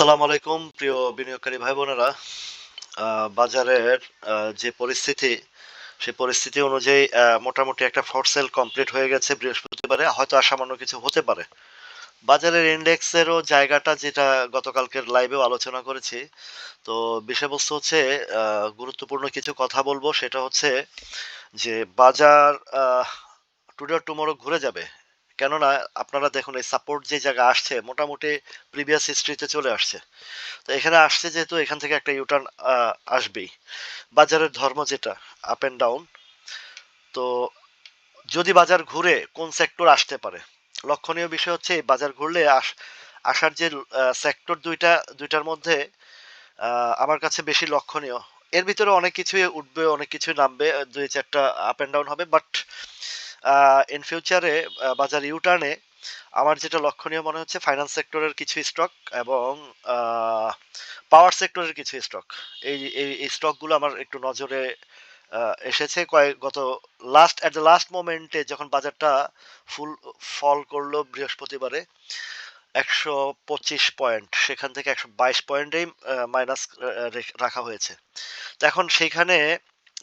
আসসালামু আলাইকুম, প্রিয় বিনিয়োগকারী ভাই বোনেরা। বাজারের যে পরিস্থিতি, সেই পরিস্থিতি অনুযায়ী মোটামুটি একটা ফোর সেল কমপ্লিট হয়ে গেছে বৃহস্পতিবারে। হয়তো আসামান্য কিছু হতে পারে। বাজারের ইন্ডেক্সেরও জায়গাটা যেটা গতকালকের লাইভেও আলোচনা করেছি। তো বিষয়বস্তু হচ্ছে গুরুত্বপূর্ণ কিছু কথা বলব। সেটা হচ্ছে যে, বাজার টুডে টুমোরো ঘুরে যাবে। কেননা আপনারা দেখুন, এই সাপোর্ট যে জায়গা আসছে, মোটামুটি প্রিভিয়াস হিস্ট্রিতে চলে আসছে। তো এখানে আসছে যেহেতু এখান থেকে একটা ইউটার্ন আসবেই। বাজারের ধর্ম যেটা আপ অ্যান্ড ডাউন তো যদি বাজার ঘুরে কোন সেক্টর আসতে পারে? লক্ষণীয় বিষয় হচ্ছে, এই বাজার ঘুরলে আস- আসার যে সেক্টর দুইটা, দুইটার মধ্যে আমার কাছে বেশি লক্ষণীয়। এর ভিতরে অনেক কিছুই উঠবে, অনেক কিছুই নামবে দুই চারটা আপ অ্যান্ড ডাউন হবে বাট ইন ফিউচারে বাজার ইউটার্নে আমার যেটা লক্ষণীয় মনে হচ্ছে ফাইন্যান্স সেক্টরের কিছু স্টক এবং পাওয়ার সেক্টরের কিছু স্টক এই এই স্টকগুলো আমার একটু নজরে এসেছে কয়েক, গত লাস্ট অ্যাট দ্য লাস্ট মোমেন্টে যখন বাজারটা ফুল ফল করল বৃহস্পতিবারে, একশো পঁচিশ পয়েন্ট সেখান থেকে একশো বাইশ পয়েন্টেই মাইনাস রাখা হয়েছে। তো এখন সেইখানে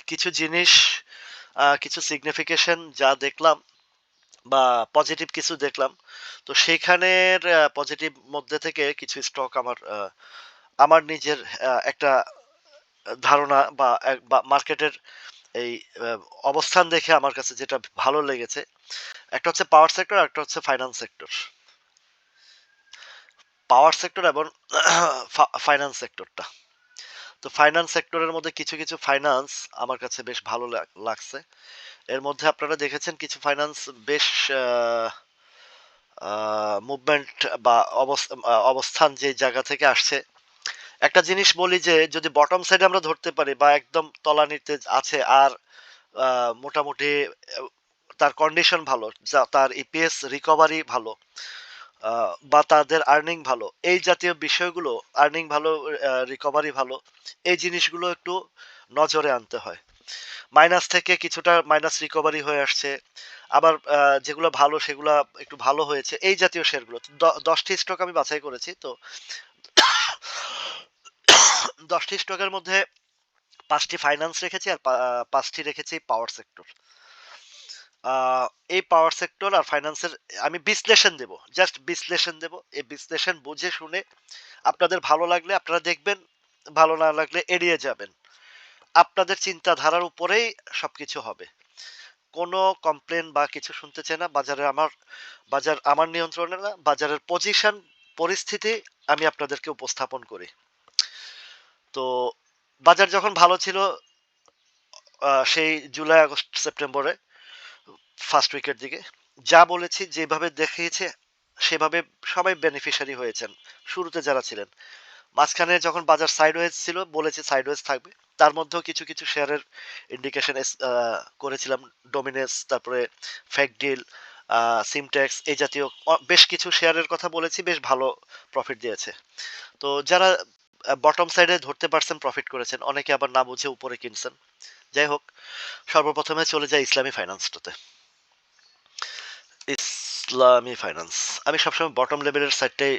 কিছু জিনিস কিছু সিগনিফিকেশন যা দেখলাম বা পজিটিভ কিছু দেখলাম, তো সেইখানের পজিটিভ মধ্যে থেকে কিছু স্টক আমার আমার নিজের একটা ধারণা বা মার্কেটের এই অবস্থান দেখে আমার কাছে যেটা ভালো লেগেছে, একটা হচ্ছে পাওয়ার সেক্টর একটা হচ্ছে ফাইন্যান্স সেক্টর পাওয়ার সেক্টর এবং ফাইন্যান্স সেক্টরটা তো ফাইন্যান্স সেক্টরের মধ্যে কিছু কিছু ফাইন্যান্স আমার কাছে বেশ ভালো লাগ- লাগছে। এর মধ্যে আপনারা দেখেছেন কিছু ফাইন্যান্স বেশ মুভমেন্ট বা অবস- অবস্থান যে জায়গা থেকে আসছে। একটা জিনিস বলি যে, যদি বটম সাইডে আমরা ধরতে পারি বা একদম তলানিতে আছে আর মোটামুটি তার কন্ডিশন ভালো, যা, তার ইপিএস রিকভারি ভালো বা তাদের আর্নিং ভালো। এই জাতীয় বিষয়গুলো আর্নিং ভালো রিকভারি ভালো, এই জিনিসগুলো একটু নজরে আনতে হয়। মাইনাস থেকে কিছুটা মাইনাস রিকভারি হয়ে আসছে। আবার যেগুলো ভালো, সেগুলো একটু ভালো হয়েছে। এই জাতীয় শেয়ারগুলো দশটি স্টক আমি বাছাই করেছি, তো দশটি স্টকের মধ্যে পাঁচটি ফাইন্যান্স রেখেছি আর পাঁচটি রেখেছি পাওয়ার সেক্টর এই পাওয়ার সেক্টর আর ফাইন্যান্সের আমি বিশ্লেষণ দেব জাস্ট বিশ্লেষণ দেব। এই বিশ্লেষণ বুঝে শুনে আপনাদের ভালো লাগলে আপনারা দেখবেন, ভালো না লাগলে এড়িয়ে যাবেন। আপনাদের চিন্তাধারার উপরেই সব কিছু হবে। কোনো কমপ্লেন বা কিছু শুনতে চাই না, বাজারে আমার, বাজার আমার নিয়ন্ত্রণে না, বাজারের পজিশন পরিস্থিতি আমি আপনাদেরকে উপস্থাপন করি। তো বাজার যখন ভালো ছিল সেই জুলাই আগস্ট, সেপ্টেম্বরে ফার্স্ট উইকের দিকে। যা বলেছি, যেভাবে দেখিয়েছে, সেভাবে সবাই বেনিফিশিয়ারি হয়েছেন, শুরুতে যারা ছিলেন। মাঝখানে যখন বাজার সাইডওয়েজ ছিল, বলেছি সাইডওয়েজ থাকবে। তার মধ্যেও কিছু কিছু শেয়ারের ইন্ডিকেশন করেছিলাম। ডোমিনেস তারপরে ফেক ডিল সিমটেক্স এই জাতীয় বেশ কিছু শেয়ারের কথা বলেছি, বেশ ভালো প্রফিট দিয়েছে। তো যারা বটম সাইডে ধরতে পারছেন প্রফিট করেছেন, অনেকে আবার না বুঝে উপরে কিনছেন। যাই হোক, সর্বপ্রথমে চলে যায় ইসলামী ফাইন্যান্সটাতে ইসলামী ফাইন্যান্স আমি সবসময় বটম লেভেলের সাইডটাই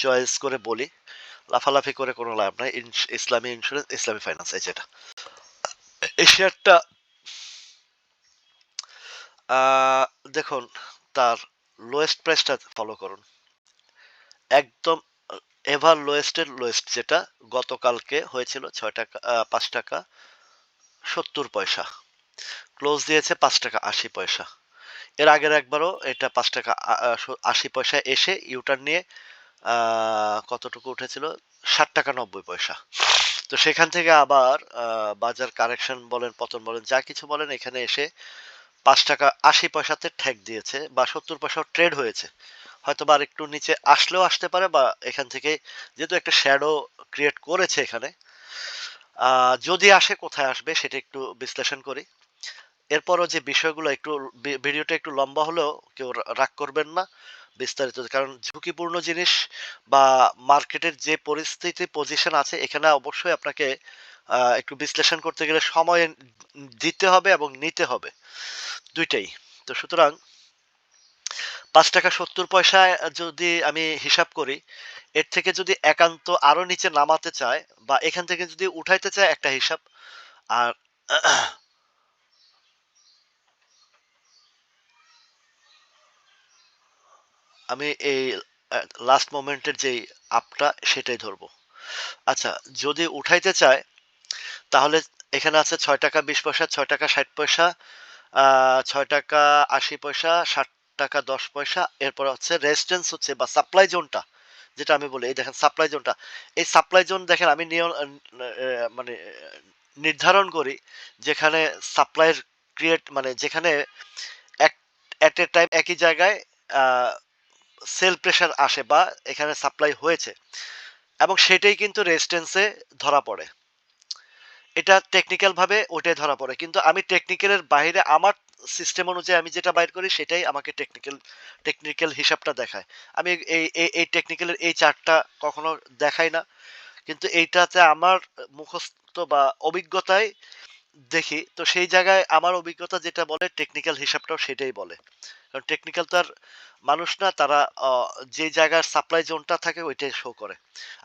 চয়েস করে বলি। লাফালাফি করে কোনো লাভ নাই। ইসলামী ইন্স্যুরেন্স ইসলামী ফাইন্যান্স এই যেটা। এই শেয়ারটা দেখুন, তার লোয়েস্ট প্রাইসটা ফলো করুন। একদম এভার লোয়েস্টের লোয়েস্ট যেটা গতকালকে হয়েছিল ছয় টাকা পাঁচ টাকা সত্তর পয়সা। ক্লোজ দিয়েছে পাঁচ টাকা আশি পয়সা। এর আগের একবারও এটা পাঁচ টাকা আশি পয়সা এসে ইউটার নিয়ে কতটুকু উঠেছিল? ষাট টাকা নব্বই পয়সা। তো সেখান থেকে আবার বাজার কারেকশন বলেন, পতন বলেন, যা কিছু বলেন, এখানে এসে পাঁচ টাকা আশি পয়সাতে ঠেক দিয়েছে বা সত্তর পয়সাও ট্রেড হয়েছে। হয়তো বা একটু নিচে আসলেও আসতে পারে বা এখান থেকে যেহেতু একটা শ্যাডো ক্রিয়েট করেছে এখানে যদি আসে কোথায় আসবে সেটা একটু বিশ্লেষণ করি। এরপরও যে বিষয়গুলো একটু ভিডিওটা একটু লম্বা হলেও কেউ রাগ করবেন না, বিস্তারিত। কারণ ঝুঁকিপূর্ণ জিনিস বা মার্কেটের যে পরিস্থিতি, পজিশন আছে, এখানে অবশ্যই আপনাকে একটু বিশ্লেষণ করতে গেলে সময় দিতে হবে এবং নিতে হবে। দুইটাই। তো সুতরাং, পাঁচ টাকা সত্তর পয়সায় যদি আমি হিসাব করি, এর থেকে যদি একান্ত আরও নিচে নামাতে চায় বা এখান থেকে যদি উঠাইতে চায় একটা হিসাব, আর আমি এই লাস্ট মোমেন্টের যেই আপটা সেটাই ধরবো। আচ্ছা যদি উঠাইতে চায়, তাহলে এখানে আছে ছয় টাকা বিশ পয়সা, ছয় টাকা ষাট পয়সা ছয় টাকা আশি পয়সা, ষাট টাকা দশ পয়সা, এরপর হচ্ছে রেজিস্ট্যান্স হচ্ছে বা সাপ্লাই জোনটা যেটা আমি বলি। এই দেখেন সাপ্লাই জোনটা এই সাপ্লাই জোন দেখেন আমি নিয়ম মানে নির্ধারণ করি যেখানে সাপ্লাইয়ের ক্রিয়েট মানে যেখানে অ্যাট এ টাইম একই জায়গায় সেল প্রেশার আসে বা এখানে সাপ্লাই হয়েছে এবং সেটাই কিন্তু রেজিস্ট্যান্সে ধরা পড়ে। এটা টেকনিক্যাল ভাবে ওটাই ধরা পড়ে। কিন্তু আমি টেকনিক্যালের বাইরে আমার সিস্টেম অনুযায়ী আমি যেটা বাইর করি সেটাই আমাকে টেকনিক্যাল টেকনিক্যাল হিসাবটা দেখায়। আমি এই এই টেকনিক্যালের এই চার্টটা কখনো দেখাই না। কিন্তু এইটাতে আমার মুখস্থ বা অভিজ্ঞতায় দেখি, তো সেই জায়গায় আমার অভিজ্ঞতা যেটা বলে টেকনিক্যাল হিসাবটাও সেটাই বলে। কারণ টেকনিক্যাল তো আর মানুষ না তারা যে জায়গার সাপ্লাই জোনটা থাকে ওইটাই শো করে।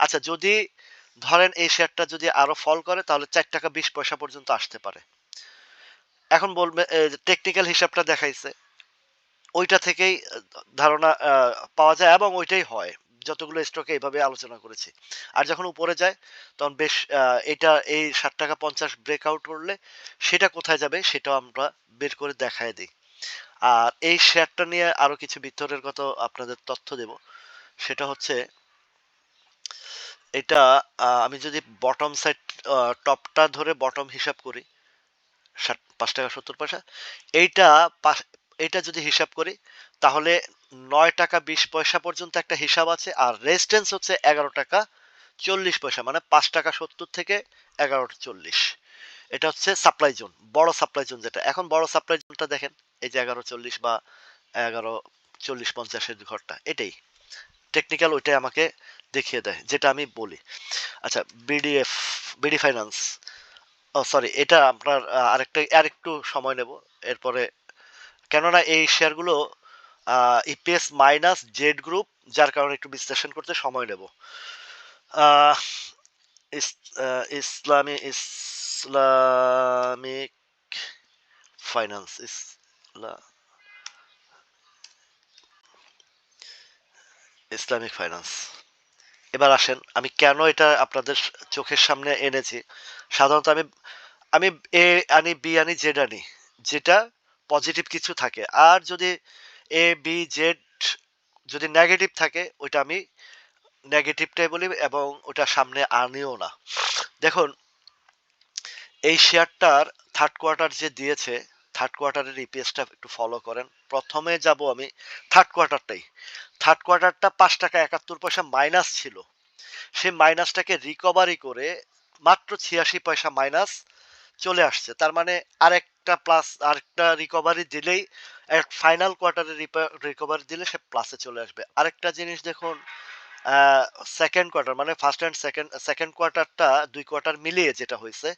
আচ্ছা যদি ধরেন এই শেয়ারটা যদি আরও ফল করে, তাহলে চার টাকা বিশ পয়সা পর্যন্ত আসতে পারে। এখন বলবে টেকনিক্যাল হিসাবটা দেখাইছে, ওইটা থেকেই ধারণা পাওয়া যায় এবং ওইটাই হয়। যতগুলো স্টকে এইভাবে আলোচনা করেছি। আর যখন উপরে যায়, তখন বেশ এটা, এই ষাট টাকা পঞ্চাশ ব্রেকআউট করলে সেটা কোথায় যাবে সেটাও আমরা বের করে দেখায় দিই। আর এই শেয়ারটা নিয়ে আরও কিছু ভিতরের কথা আপনাদের তথ্য দেব। সেটা হচ্ছে, এটা আমি যদি বটম সাইড টপটা ধরে বটম হিসাব করি পাঁচ টাকা সত্তর পয়সা, এইটা এইটা যদি হিসাব করি, তাহলে নয় টাকা বিশ পয়সা পর্যন্ত একটা হিসাব আছে, আর রেজিস্ট্যান্স হচ্ছে এগারো টাকা চল্লিশ পয়সা মানে পাঁচ টাকা সত্তর থেকে এগারোটা চল্লিশ। এটা হচ্ছে সাপ্লাই জোন বড় সাপ্লাই জোন যেটা। এখন বড় সাপ্লাই জোনটা দেখেন। এই যে এগারো চল্লিশ বা এগারো চল্লিশ পঞ্চাশের ঘরটা, এটাই। টেকনিক্যাল ওইটাই আমাকে দেখিয়ে দেয়, যেটা আমি বলি। আচ্ছা বিডিএফ বিডি ফাইন্যান্স ও সরি এটা আপনার আরেকটা, আরেকটু সময় নেব, এরপরে, কেননা এই শেয়ারগুলো ইপিএস মাইনাস জেড গ্রুপ যার কারণে একটু বিশ্লেষণ করতে সময় নেব। ইস- ইসলামী, ইসলামিক ফাইন্যান্স ইসলামিক ফাইন্যান্স এবার আসেন, আমি কেন এটা আপনাদের চোখের সামনে এনেছি? সাধারণত আমি আমি এ আনি, বি আনি, জেড আনি, যেটা পজিটিভ কিছু থাকে। আর যদি এ, বি, জেড যদি নেগেটিভ থাকে, ওইটা আমি নেগেটিভটাই বলি এবং ওটা সামনে আনিও না। দেখুন, এই শেয়ারটার থার্ড কোয়ার্টার যে দিয়েছে থার্ড কোয়ার্টারের ইপিএসটা একটু ফলো করেন। প্রথমে যাব আমি থার্ড কোয়ার্টারটাই থার্ড কোয়ার্টারটা পাঁচ টাকা একাত্তর পয়সা মাইনাস ছিল। সেই মাইনাসটাকে রিকভারি করে মাত্র ছিয়াশি পয়সা মাইনাস চলে আসছে। তার মানে আরেকটা প্লাস আরেকটা রিকভারি দিলেই ফাইনাল কোয়ার্টারে রিকভারি দিলে সে প্লাসে চলে আসবে। আরেকটা জিনিস দেখুন সেকেন্ড কোয়ার্টার মানে ফার্স্ট অ্যান্ড সেকেন্ড সেকেন্ড কোয়ার্টারটা দুই কোয়ার্টার মিলিয়ে যেটা হয়েছে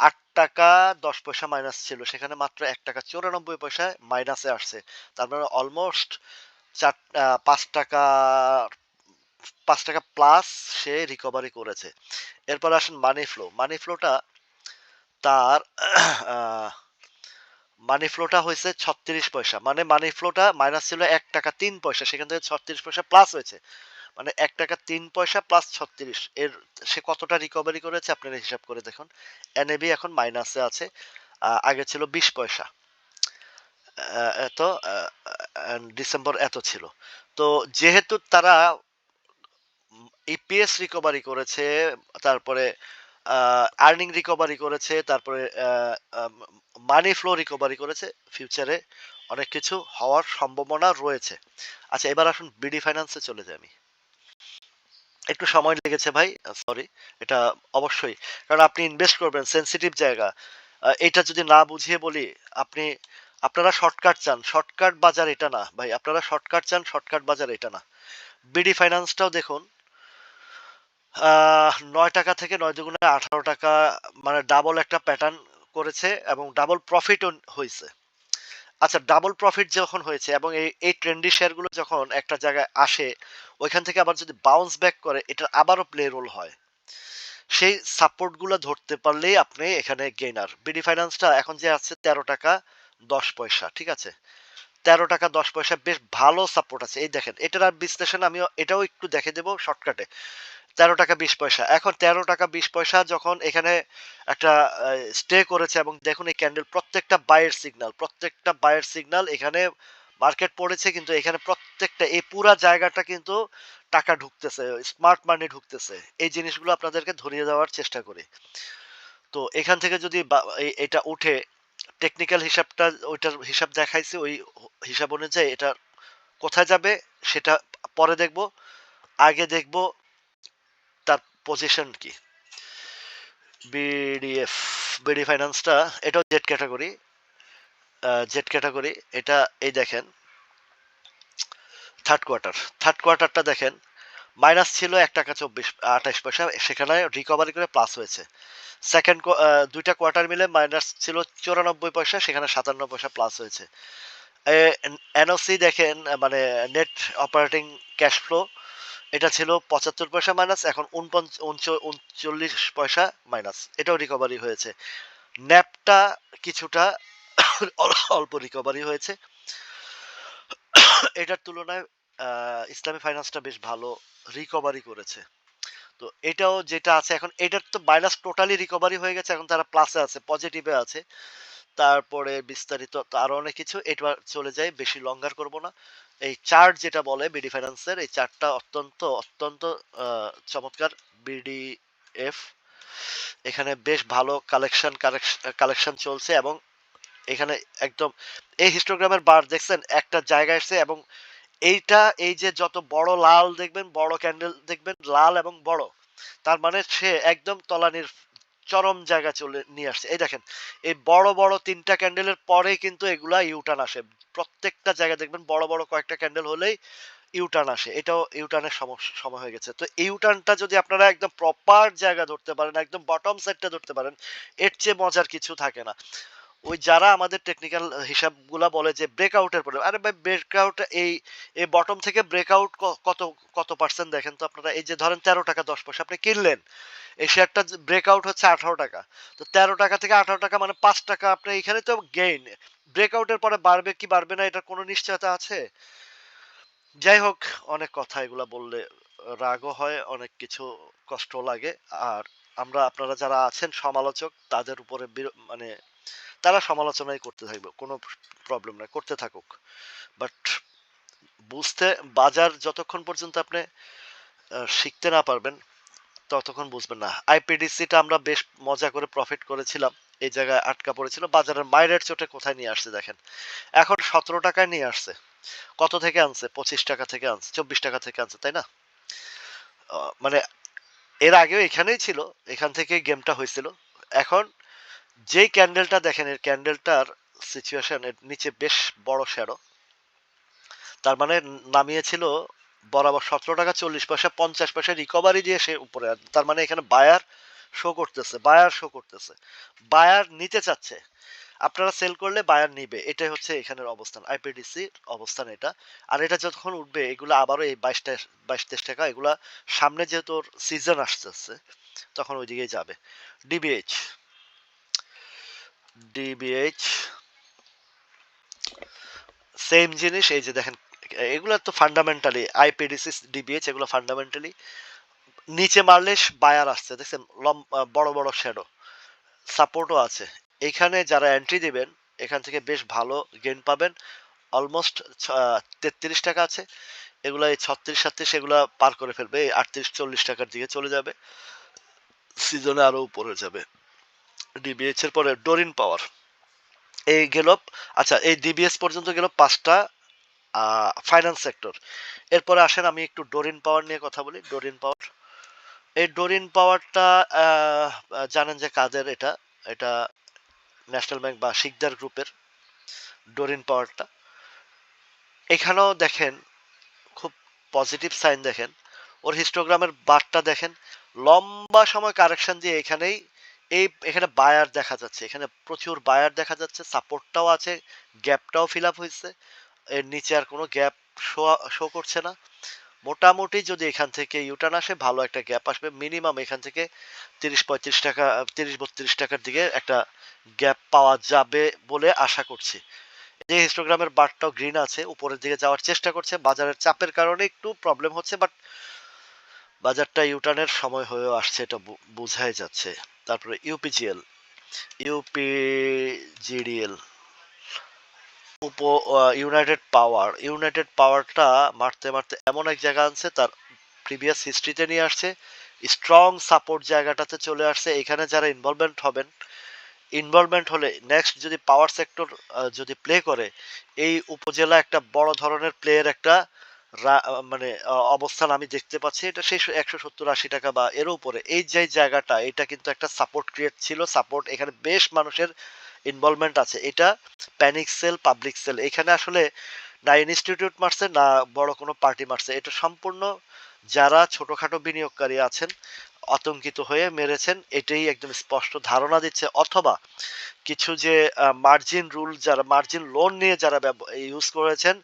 আট টাকা দশ পয়সা মাইনাস ছিল। সেখানে মাত্র এক টাকা চৌরানব্বই পয়সা মাইনাসে আসছে। তার মানে অলমোস্ট চার পাঁচ টাকা পাঁচ টাকা প্লাস সে রিকভারি করেছে। এরপর আসেন মানি ফ্লো মানি ফ্লোটা তার মানি ফ্লোটা হয়েছে ছত্রিশ পয়সা। মানে মানি ফ্লোটা মাইনাস ছিল এক টাকা তিন পয়সা। সেখান থেকে ছত্রিশ পয়সা প্লাস হয়েছে। মানে এক টাকা তিন পয়সা প্লাস ছত্রিশ। এর সে কতটা রিকভারি করেছে আপনারা হিসাব করে দেখুন। এনএবি এখন মাইনাসে আছে। আগে ছিল বিশ পয়সা। এত ডিসেম্বর এত ছিল। তো যেহেতু তারা ইপিএস রিকভারি করেছে, তারপরে আর্নিং রিকভারি করেছে, তারপরে মানি ফ্লো রিকভারি করেছে ফিউচারে অনেক কিছু হওয়ার সম্ভাবনা রয়েছে। আচ্ছা এবার আসুন বিডি ফাইন্যান্সে চলে যাই আমি। একটু সময় লেগেছে ভাই সরি এটা অবশ্যই। কারণ আপনি ইনভেস্ট করবেন সেন্সিটিভ জায়গা। এটা যদি না বুঝিয়ে বলি, আপনি, আপনারা শর্টকাট চান। শর্টকাট বাজার এটা না ভাই, আপনারা শর্টকাট চান শর্টকাট বাজার এটা না। বিডি ফাইন্যান্সটাও দেখুন নয় টাকা থেকে নয় দুগুণে আঠারো টাকা মানে ডাবল একটা প্যাটার্ন করেছে এবং ডাবল প্রফিটও হয়েছে আচ্ছা ডাবল প্রফিট যখন হয়েছে এবং এই এই ট্রেন্ডি শেয়ারগুলো যখন একটা জায়গায় আসে, ওইখান থেকে আবার যদি বাউন্স ব্যাক করে এটা আবারও প্লে রোল হয়। সেই সাপোর্টগুলো ধরতে পারলেই আপনি এখানে গেইনার বিডি ফাইন্যান্সটা এখন যে আছে তেরো টাকা দশ পয়সা, ঠিক আছে? তেরো টাকা দশ পয়সা, বেশ ভালো সাপোর্ট আছে। এই দেখেন, এটার আর বিশ্লেষণ আমি এটাও একটু দেখে দেবো শর্টকাটে তেরো টাকা বিশ পয়সা। এখন তেরো টাকা বিশ পয়সা যখন এখানে একটা স্টে করেছে এবং দেখুন এই ক্যান্ডেল প্রত্যেকটা বায়ের সিগনাল প্রত্যেকটা বায়ের সিগনাল এখানে মার্কেট পড়েছে কিন্তু এখানে প্রত্যেকটা, এই পুরা জায়গাটা কিন্তু টাকা ঢুকতেছে স্মার্ট মানি ঢুকতেছে। এই জিনিসগুলো আপনাদেরকে ধরিয়ে দেওয়ার চেষ্টা করি। তো এখান থেকে যদি এটা উঠে টেকনিক্যাল হিসাবটা, ওইটার হিসাব দেখাইছে, ওই হিসাব অনুযায়ী এটা কোথায় যাবে সেটা পরে দেখব। আগে দেখব পজিশন কি? বিডিএফ বিডি ফাইন্যান্সটা এটাও জেড ক্যাটাগরি জেড ক্যাটাগরি এটা এই দেখেন থার্ড কোয়ার্টার থার্ড কোয়ার্টারটা দেখেন মাইনাস ছিল এক টাকা চব্বিশ আঠাশ পয়সা, সেখানে রিকভারি করে প্লাস হয়েছে। সেকেন্ড দুইটা কোয়ার্টার মিলে মাইনাস ছিল চুরানব্বই পয়সা, সেখানে সাতান্ন পয়সা প্লাস হয়েছে। এনওসি দেখেন মানে নেট অপারেটিং ক্যাশ ফ্লো এটা ছিল পঁচাত্তর পয়সা মাইনাস এখন উনচল্লিশ পয়সা মাইনাস এটাও রিকভারি হয়েছে। ন্যাপটা কিছুটা অল্প রিকভারি হয়েছে। এটার তুলনায় ইসলামী ফাইন্যান্সটা বেশ ভালো রিকভারি করেছে। তো এটাও যেটা আছে, এখন এটার তো মাইনাস টোটালি রিকভারি হয়ে গেছে, এখন তারা প্লাসে আছে পজিটিভে আছে। তারপরে বিস্তারিত আরও অনেক কিছু এটা চলে যায় বেশি লঙ্গার করব না। এই চার্ট যেটা বলে বিডি ফাইন্যান্সের, এই চার্টটা অত্যন্ত অত্যন্ত চমৎকার। বিডিএফ, এখানে বেশ ভালো কালেকশন কালেকশন চলছে এবং এখানে একদম, এই হিস্টোগ্রামের বার দেখছেন, একটা জায়গায় এসছে এবং এইটা, এই যে যত বড় লাল দেখবেন, বড় ক্যান্ডেল দেখবেন, লাল এবং বড়, তার মানে সে একদম তলানির চরম জায়গা চলে, নিয়ে আসছে। এই দেখেন, এই বড় বড় তিনটা ক্যান্ডেলের পরে কিন্তু এগুলা ইউটার্ন আসে। প্রত্যেকটা জায়গায় দেখবেন বড় বড় কয়েকটা ক্যান্ডেল হলেই ইউটার্ন আসে। এটাও ইউটার্নের সময় হয়ে গেছে। তো ইউটার্নটা যদি আপনারা একদম প্রপার জায়গা ধরতে পারেন, একদম বটম সাইডটা ধরতে পারেন, এর চেয়ে মজার কিছু থাকে না। ওই যারা আমাদের টেকনিক্যাল হিসাবগুলা বলে যে ব্রেকআউটের পরে আরে ভাই ব্রেকআউট এই এই বটম থেকে ব্রেকআউট কত কত পার্সেন্ট দেখেন তো আপনারা, এই যে ধরেন তেরো টাকা দশ পয়সা, আপনি কিনলেন, এই শেয়ারটা ব্রেকআউট হচ্ছে আঠারো টাকা, তো তেরো টাকা থেকে আঠারো টাকা মানে পাঁচ টাকা, আপনি এখানে তো গেইন ব্রেকআউটের পরে বাড়বে কি বাড়বে না, এটার কোনো নিশ্চয়তা আছে? যাই হোক, অনেক কথা এগুলা বললে রাগও হয়, অনেক কিছু কষ্ট লাগে, আর আমরা, আপনারা যারা আছেন সমালোচক, তাদের উপরে মানে তারা সমালোচনাই করতে থাকবে, কোনো প্রবলেম নাই, করতে থাকুক। বাট বুঝতে, বাজার যতক্ষণ পর্যন্ত আপনি শিখতে না পারবেন, ততক্ষণ বুঝবেন না। আইপিডিসিটা আমরা বেশ মজা করে প্রফিট করেছিলাম, এই জায়গায় আটকা পড়েছিল, বাজারের মাইরের চোটে কোথায় নিয়ে আসছে দেখেন। এখন সতেরো টাকায় নিয়ে আসছে। কত থেকে আনছে? পঁচিশ টাকা থেকে আনছে, চব্বিশ টাকা থেকে আনছে, তাই না? মানে এর আগেও এখানেই ছিল, এখান থেকে গেমটা হয়েছিল। এখন যেই ক্যান্ডেলটা দেখেন, এর ক্যান্ডেলটার সিচুয়েশন এর নিচে বেশ বড় শ্যাডো। তার মানে নামিয়েছিল বরাবর সতেরো টাকা চল্লিশ পয়সা, পঞ্চাশ পয়সা রিকভারি দিয়ে সে উপরে তার মানে এখানে বায়ার শো করতেছে বায়ার শো করতেছে। বায়ার নিতে চাচ্ছে। আপনারা সেল করলে বায়ার নিবে। এটাই হচ্ছে এখানের অবস্থান আইপিডিসি অবস্থান এটা। আর এটা যতক্ষণ উঠবে, এগুলো আবারও এই বাইশটা বাইশ তেইশ টাকা, এগুলা সামনে যেহেতু সিজন আসতেছে, তখন ওইদিকেই যাবে। ডিবিএইচ ডিবিএইচ সেম জিনিস, এই যে দেখেন, এগুলো তো ফান্ডামেন্টালি আইপিডিসি ডিবিএইচ এগুলো ফান্ডামেন্টালি নিচে মারলে বায়ার আসছে, দেখছেন? লম বড় বড় শ্যাডো সাপোর্টও আছে। এখানে যারা এন্ট্রি দিবেন, এখান থেকে বেশ ভালো গেইন পাবেন। অলমোস্ট তেত্রিশ টাকা আছে। এগুলো এই ছত্রিশ, সাতত্রিশ, এগুলো পার করে ফেলবে। এই আটত্রিশ, চল্লিশ টাকার দিকে চলে যাবে। সিজনে আরও উপরে যাবে। ডিবিএইচ এর পরে ডোরিন পাওয়ার। এই গেল আচ্ছা এই ডিবিএস পর্যন্ত গেল পাঁচটা ফাইন্যান্স সেক্টর এরপরে আসেন, আমি একটু ডোরিন পাওয়ার নিয়ে কথা বলি। ডোরিন পাওয়ার, এই ডোরিন পাওয়ারটা জানেন যে কাদের এটা? এটা ন্যাশনাল ব্যাংক বা শিকদার গ্রুপের ডোরিন পাওয়ারটা। এখানেও দেখেন, খুব পজিটিভ সাইন দেখেন। ওর হিস্টোগ্রামের বারটা দেখেন। লম্বা সময় কারেকশন দিয়ে এখানেই এই এখানে বায়ার দেখা যাচ্ছে, এখানে প্রচুর বায়ার দেখা যাচ্ছে সাপোর্টটাও আছে গ্যাপটাও ফিল আপ হয়েছে এর নিচে আর কোনো গ্যাপ শো শো করছে না। মোটামুটি যদি এখান থেকে ইউটার্ন আসে, ভালো একটা গ্যাপ আসবে মিনিমাম এখান থেকে তিরিশ পঁয়ত্রিশ টাকা, তিরিশ বত্রিশ টাকার দিকে একটা গ্যাপ পাওয়া যাবে বলে আশা করছি। যে হিস্টোগ্রামের বারটাও গ্রিন আছে, উপরের দিকে যাওয়ার চেষ্টা করছে, বাজারের চাপের কারণে একটু প্রবলেম হচ্ছে বাট বাজারটা ইউটার্নের সময় হয়েও আসছে, এটা বোঝাই যাচ্ছে। তারপরে ইউপিজিএল ইউপিজিডিএল উপ ইউনাইটেড পাওয়ার ইউনাইটেড পাওয়ারটা মারতে মারতে এমন এক জায়গা আনছে, তার প্রিভিয়াস হিস্ট্রিতে নিয়ে আসছে। স্ট্রং সাপোর্ট জায়গাটাতে চলে আসছে। এখানে যারা ইনভলভমেন্ট হবেন ইনভলভমেন্ট হলে নেক্সট যদি পাওয়ার সেক্টর যদি প্লে করে, এই উপজেলা একটা বড় ধরনের প্লেয়ের একটা মানে অবস্থান আমি দেখতে পাচ্ছি, এটা সেই একশো সত্তর আশি টাকা বা এর উপরে। এই যে জায়গাটা, এটা কিন্তু একটা সাপোর্ট ক্রিয়েট ছিল সাপোর্ট এখানে বেশ মানুষের ইনভলভমেন্ট আছে। এটা প্যানিক সেল পাবলিক সেল এখানে আসলে না ইনস্টিটিউট মারছে, না বড় কোনো পার্টি মারছে। এটা সম্পূর্ণ যারা ছোটখাটো বিনিয়োগকারী আছেন, আতঙ্কিত হয়ে মেরেছেন, এটাই একদম স্পষ্ট ধারণা দিচ্ছে। অথবা কিছু যে মার্জিন রুল যারা মার্জিন লোন নিয়ে যারা ইউজ করেছেন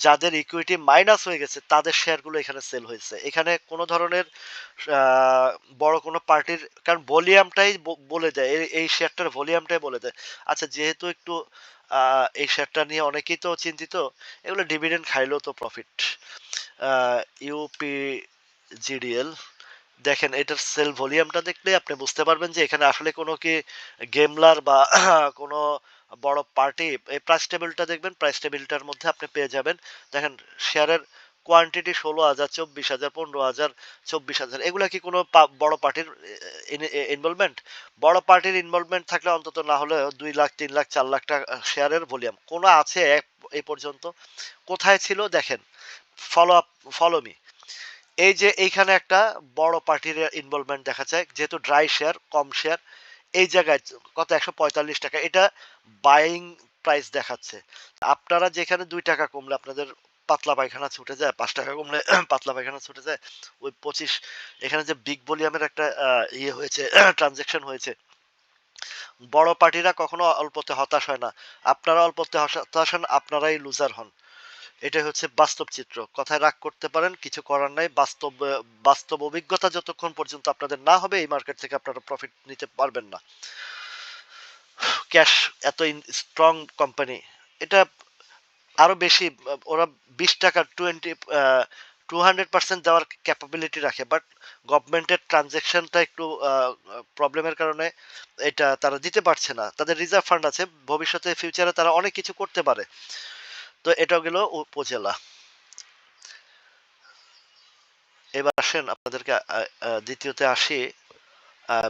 যাদের ইকুইটি মাইনাস হয়ে গেছে, তাদের শেয়ারগুলো এখানে সেল হয়েছে। এখানে কোনো ধরনের বড় কোনো পার্টির কারণ ভলিউমটাই বলে দেয়, এই- শেয়ারটার ভলিউমটাই বলে দেয়। আচ্ছা যেহেতু একটু এই শেয়ারটা নিয়ে অনেকেই তো চিন্তিত, এগুলো ডিভিডেন্ড খাইলেও তো প্রফিট ইউপি জিডিএল দেখেন, এটার সেল ভলিউমটা দেখলে আপনি বুঝতে পারবেন যে এখানে আসলে কোনো কি গেমলার বা কোনো বড় পার্টি, এই প্রাইস টেবিলটা দেখবেন প্রাইস টেবিলটার মধ্যে আপনি পেয়ে যাবেন। দেখেন শেয়ারের কোয়ান্টিটি ষোলো হাজার, চব্বিশ হাজার, পনেরো হাজার, চব্বিশ হাজার। এগুলা কি কোনো বড় পার্টির ইনভলভমেন্ট বড় পার্টির ইনভলভমেন্ট থাকলে অন্তত না হলে দুই লাখ, তিন লাখ, চার লাখ টাকা শেয়ারের ভলিউম কোনো আছে এই পর্যন্ত? কোথায় ছিল? দেখেন ফলো আপ ফলো মি এই যে এইখানে একটা বড় পার্টির ইনভলভমেন্ট দেখা যায়, যেহেতু ড্রাই শেয়ার কম শেয়ার এই জায়গায় কত? একশো পঁয়তাল্লিশ টাকা। এটা বাইং প্রাইস দেখাচ্ছে। আপনারা যেখানে দুই টাকা কমলে আপনাদের পাতলা পায়খানা ছুটে যায়, পাঁচ টাকা কমলে পাতলা পায়খানা ছুটে যায়, ওই পঁচিশ, এখানে যে বিগ ভলিউমের একটা ইয়ে হয়েছে ট্রানজেকশন হয়েছে, বড় পার্টিরা কখনো অল্পতে হতাশ হয় না। আপনারা অল্পতে হতাশ হন, আপনারাই লুজার হন। এটাই হচ্ছে বাস্তব চিত্র। কথায় রাগ করতে পারেন, কিছু করার নাই। বাস্তব বাস্তব অভিজ্ঞতা যতক্ষণ পর্যন্ত আপনাদের না হবে, এই মার্কেট থেকে আপনারা প্রফিট নিতে পারবেন না। ক্যাশ এত স্ট্রং কোম্পানি এটা আরও বেশি, ওরা বিশ টাকা টোয়েন্টি টু হান্ড্রেড পার্সেন্ট দেওয়ার ক্যাপাবিলিটি রাখে বাট গভর্নমেন্টের ট্রানজেকশনটা একটু প্রবলেমের কারণে এটা তারা দিতে পারছে না। তাদের রিজার্ভ ফান্ড আছে, ভবিষ্যতে ফিউচারে তারা অনেক কিছু করতে পারে। তো এটা গেল উপজেলা। এবার আসেন আপনাদেরকে দ্বিতীয়তে আসি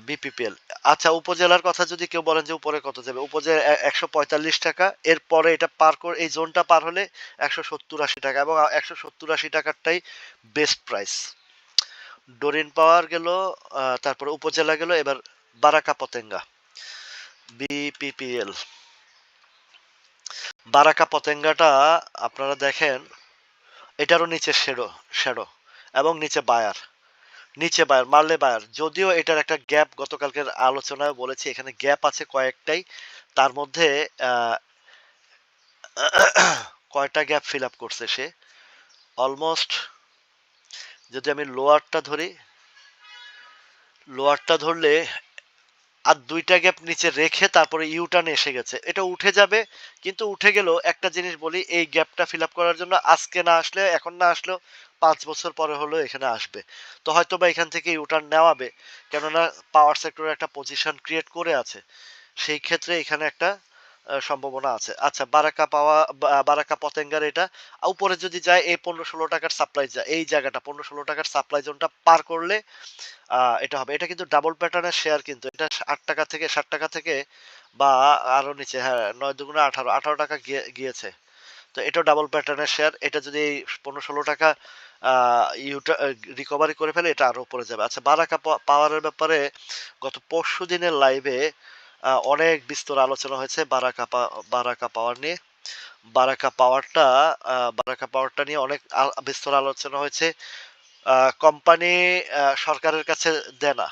বিপিপিএল আচ্ছা উপজেলার কথা যদি কেউ বলেন যে উপরে কত যাবে, উপজেলা একশো পঁয়তাল্লিশ টাকা, এরপরে এটা পার করে, এই জোনটা পার হলে একশো সত্তর আশি টাকা এবং একশো সত্তর আশি টাকারটাই বেস্ট প্রাইস ডোরিন পাওয়ার গেল তারপরে উপজেলা গেল, এবার বারাকা পতেঙ্গা বিপিপিএল বারাকা পতেঙ্গাটা আপনারা দেখেন, এটারও নিচে শেডো শ্যাডো এবং নিচে বায়ার নিচে বায়ার, মারলে বায়ার। যদিও এটার একটা গ্যাপ গতকালকের আলোচনায় বলেছি, এখানে গ্যাপ আছে কয়েকটাই, তার মধ্যে কয়টা গ্যাপ ফিল আপ করছে সে? অলমোস্ট, যদি আমি লোয়ারটা ধরি, লোয়ারটা ধরলে আর দুইটা গ্যাপ নিচে রেখে তারপরে ইউটার্ন এসে গেছে। এটা উঠে যাবে, কিন্তু উঠে গেলেও একটা জিনিস বলি, এই গ্যাপটা ফিল আপ করার জন্য আজকে না আসলে এখন না আসলেও পাঁচ বছর পরে হলো এখানে আসবে। তো হয়তো বা এখান থেকে ইউটার্ন নেওয়াবে, কেননা পাওয়ার সেক্টরে একটা পজিশন ক্রিয়েট করে আছে। সেই ক্ষেত্রে এখানে একটা সম্ভাবনা আছে। আচ্ছা বারাকা পাওয়া বারাকা পতেঙ্গার এটা। উপরে যদি যায়, এই পনেরো ষোলো টাকার সাপ্লাই যায় এই জায়গাটা পনেরো ষোলো টাকার সাপ্লাই জোনটা পার করলে এটা হবে। এটা কিন্তু ডাবল প্যাটার্নের শেয়ার কিন্তু। এটা আট টাকা থেকে, ষাট টাকা থেকে বা আরও নিচে হ্যাঁ নয় দুগুণে আঠারো আঠারো টাকা গিয়ে, গিয়েছে। তো এটাও ডাবল প্যাটার্নের শেয়ার এটা যদি এই পনেরো ষোলো টাকা ইউটা রিকভারি করে ফেলে, এটা আরও উপরে যাবে। আচ্ছা বারাকা পাওয়ারের ব্যাপারে গত পরশু দিনের লাইভে অনেক বিস্তর আলোচনা হয়েছে বারাকা বারাকা পাওয়ার নিয়ে। বারাকা পাওয়ারটা বারাকা পাওয়ারটা নিয়ে অনেক বিস্তর আলোচনা হয়েছে। কোম্পানি সরকারের কাছে দেনা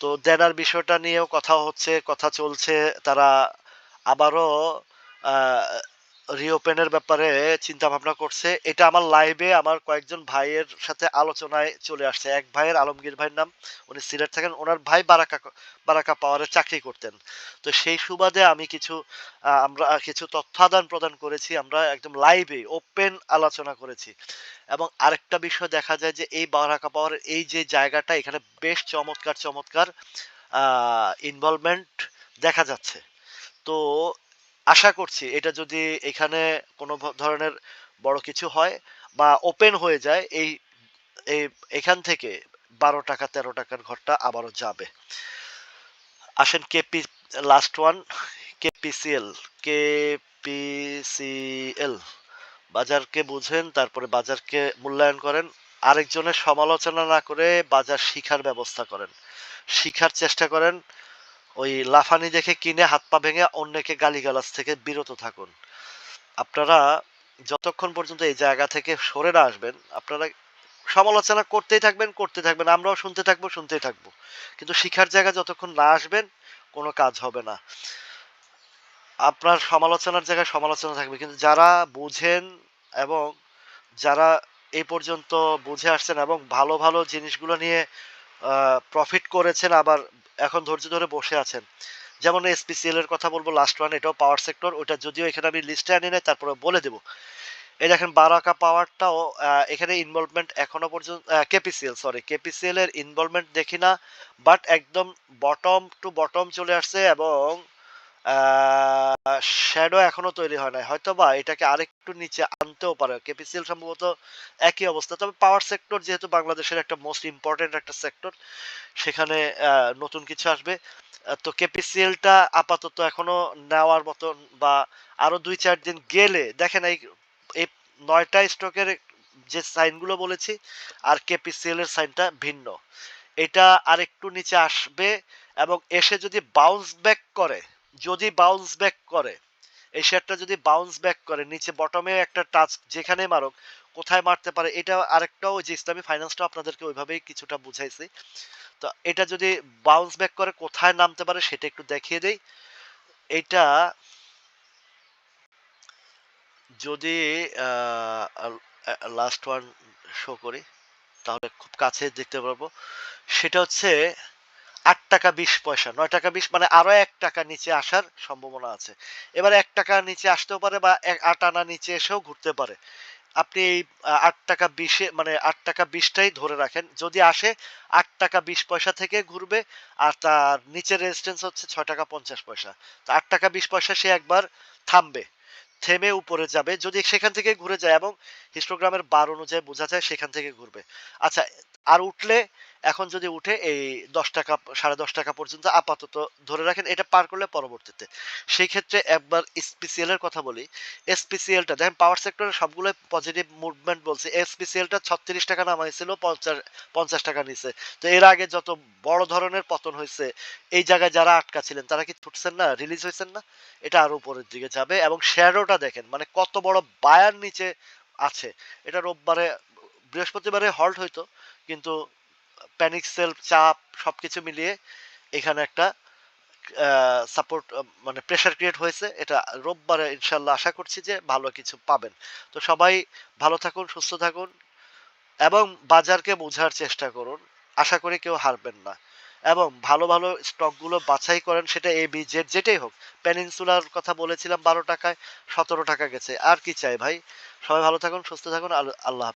তো দেনার বিষয়টা নিয়েও কথা হচ্ছে, কথা চলছে। তারা আবারও রিওপেনের ব্যাপারে চিন্তা ভাবনা করছে। এটা আমার লাইভে আমার কয়েকজন ভাইয়ের সাথে আলোচনায় চলে আসছে। এক ভাইয়ের আলমগীর ভাইয়ের নাম, উনি সিলেট থাকেন। ওনার ভাই বারাকা বারাকা পাওয়ারে চাকরি করতেন। তো সেই সুবাদে আমি কিছু আমরা কিছু তথ্য আদান প্রদান করেছি। আমরা একদম লাইভে ওপেন আলোচনা করেছি। এবং আরেকটা বিষয় দেখা যায় যে, এই বারাকা পাওয়ারের এই যে জায়গাটা, এখানে বেশ চমৎকার চমৎকার ইনভলভমেন্ট দেখা যাচ্ছে। তো আশা করছি এটা যদি এখানে কোনো ধরনের বড় কিছু হয় বা ওপেন হয়ে যায়, এই এখান থেকে বারো টাকা, তেরো টাকার ঘরটা আবারও যাবে। আসেন KP last one KPCL KPCL বাজারকে বুঝেন, তারপরে বাজারকে মূল্যায়ন করেন। আরেকজনের সমালোচনা না করে বাজার শিখার ব্যবস্থা করেন। শিখার চেষ্টা করেন। ওই লাফানি দেখে কিনে হাত পা ভেঙে অন্যকে গালিগালাজ থেকে বিরত থাকুন। আপনারা যতক্ষণ পর্যন্ত এই জায়গা থেকে সরে না আসবেন, আপনারা সমালোচনা করতেই থাকবেন, করতে থাকবেন, আমরাও শুনতে থাকব, শুনতেই থাকব। কিন্তু শিখার জায়গা যতক্ষণ না আসবেন, কোনো কাজ হবে না। আপনার সমালোচনার জায়গায় সমালোচনা থাকবে। কিন্তু যারা বুঝেন এবং যারা এই পর্যন্ত বুঝে আসছেন এবং ভালো ভালো জিনিসগুলো নিয়ে প্রফিট করেছেন, আবার এখন ধৈর্য ধরে বসে আছেন। যেমন এসপিসিএল এর কথা বলব লাস্ট ওয়ান এটাও পাওয়ার সেক্টর ওটা যদিও এখানে আমি লিস্টে আনি নাই, তারপরে বলে দেবো। এই দেখেন বারাকা পাওয়ারটাও এখানে ইনভলভমেন্ট এখনও পর্যন্ত কেপিসিএল সরি কেপিসিএল এর ইনভলভমেন্ট দেখি না বাট একদম বটম টু বটম চলে আসছে এবং শ্যাডো এখনও তৈরি হয় নাই। হয়তো বা এটাকে আরেকটু নিচে আনতেও পারে। কেপিসিএল সম্ভবত একই অবস্থা। তবে পাওয়ার সেক্টর যেহেতু বাংলাদেশের একটা মোস্ট ইম্পর্টেন্ট একটা সেক্টর সেখানে নতুন কিছু আসবে। তো কেপিসিএলটা আপাতত এখনও নেওয়ার মতন বা আরও দুই চার দিন গেলে, দেখেন এই এই নয়টা স্টকের যে সাইনগুলো বলেছি, আর কেপিসিএল এর সাইনটা ভিন্ন। এটা আর একটু নিচে আসবে এবং এসে যদি বাউন্স ব্যাক করে যদি বাউন্স ব্যাক করে, এই শেয়ারটা যদি বাউন্স ব্যাক করে, নিচে বটমে একটা টাচ যেখানে মারক, কোথায় মারতে পারে, এটা আরেকটাও যে ইসলামী ফাইন্যান্সটা আপনাদেরকে ওইভাবেই কিছুটা বুঝাইছি। তো এটা যদি বাউন্স ব্যাক করে, কোথায় নামতে পারে, সেটা একটু দেখিয়ে দেই। এটা যদি লাস্ট ওয়ান শো করি, তাহলে খুব কাছে দেখতে পারব। সেটা হচ্ছে আট টাকা বিশ পয়সা, নয় টাকা বিশ মানে আরও এক টাকা নিচে আসার সম্ভাবনা আছে। এবার এক টাকা নিচে আসতেও পারে বা আট আনা নিচে এসেও ঘুরতে পারে। আপনি এই আট টাকা বিশে মানে আট টাকা বিশটাই ধরে রাখেন। যদি আসে, আট টাকা বিশ পয়সা থেকে ঘুরবে, আর তার নিচের রেজিস্ট্যান্স হচ্ছে ছয় টাকা পঞ্চাশ পয়সা। তো আট টাকা বিশ পয়সা সে একবার থামবে, থেমে উপরে যাবে। যদি সেখান থেকে ঘুরে যায় এবং হিস্টোগ্রামের বার অনুযায়ী বোঝা যায়, সেখান থেকে ঘুরবে। আচ্ছা আর উঠলে এখন যদি উঠে এই দশ টাকা, সাড়ে দশ টাকা পর্যন্ত আপাতত ধরে রাখেন, এটা পার করলে পরবর্তীতে। সেই ক্ষেত্রে একবার এর কথা বলি। এসপিসিএলটা দেখেন পাওয়ার সেক্টরে সবগুলো পজিটিভ মুভমেন্ট বলছে। এসপিসিএলটা ছত্রিশ টাকা নামাইছিল, পঞ্চাশ পঞ্চাশ টাকা নিচে তো এর আগে যত বড় ধরনের পতন হয়েছে, এই জায়গায় যারা আটকা ছিলেন, তারা কি ছুটছেন না রিলিজ হয়েছেন না? এটা আরও উপরের দিকে যাবে এবং শ্যাডোটা দেখেন মানে কত বড় বায়ার নিচে আছে। এটা রোববারে, বৃহস্পতিবারে হল্ট হইতো, কিন্তু প্যানিক সেল চাপ, সবকিছু মিলিয়ে এখানে একটা সাপোর্ট মানে প্রেশার ক্রিয়েট হয়েছে। এটা রোববারে ইনশাল্লাহ আশা করছি যে ভালো কিছু পাবেন। তো সবাই ভালো থাকুন, সুস্থ থাকুন এবং বাজারকে বোঝার চেষ্টা করুন। আশা করি কেউ হারবেন না। এবং ভালো ভালো স্টকগুলো বাছাই করেন, সেটা এ বি জেড যেটাই হোক। পেনিনসুলার কথা বলেছিলাম বারো টাকায়, সতেরো টাকা গেছে। আর কি চাই ভাই? সবাই ভালো থাকুন, সুস্থ থাকুন। আল্লাহ।